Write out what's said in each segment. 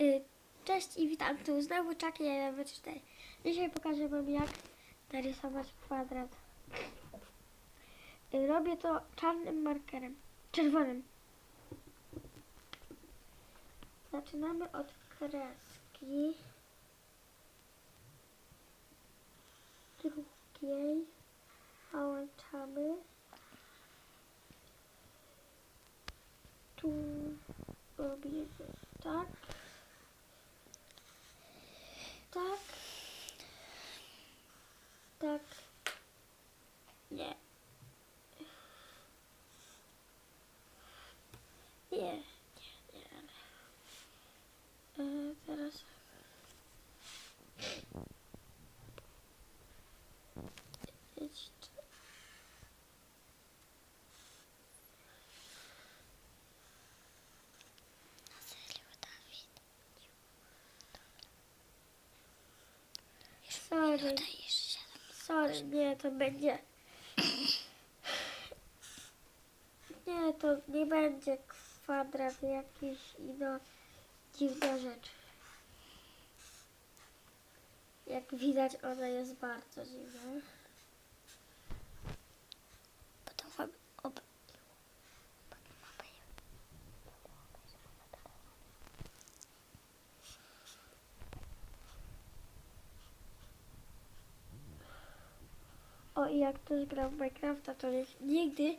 Y, Cześć i witam tu znowu Chucky 124. Dzisiaj pokażę wam jak narysować kwadrat. Robię to czarnym markerem, czerwonym. Zaczynamy od kreski drugiej, załączamy. Tu robimy. Tak. Tak. Nie. Nie. Nie, nie. E, teraz. Jeszcze. Na serio, Dawid. Sorry. Sorry, nie, to będzie. Nie, to nie będzie kwadrat jakiś ino dziwna rzecz. Jak widać, ona jest bardzo dziwna. I jak ktoś grał w Minecrafta, to niech nigdy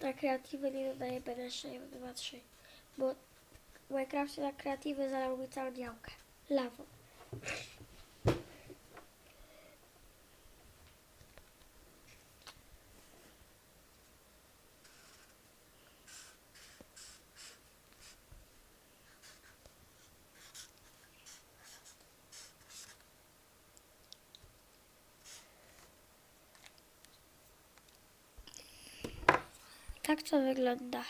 na kreatywę nie dodaje BN6 2, 3. Bo w Minecrafcie na kreatywę zalał całą działkę. Lawą. Tak to wygląda.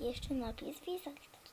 Jeszcze napis Wizard.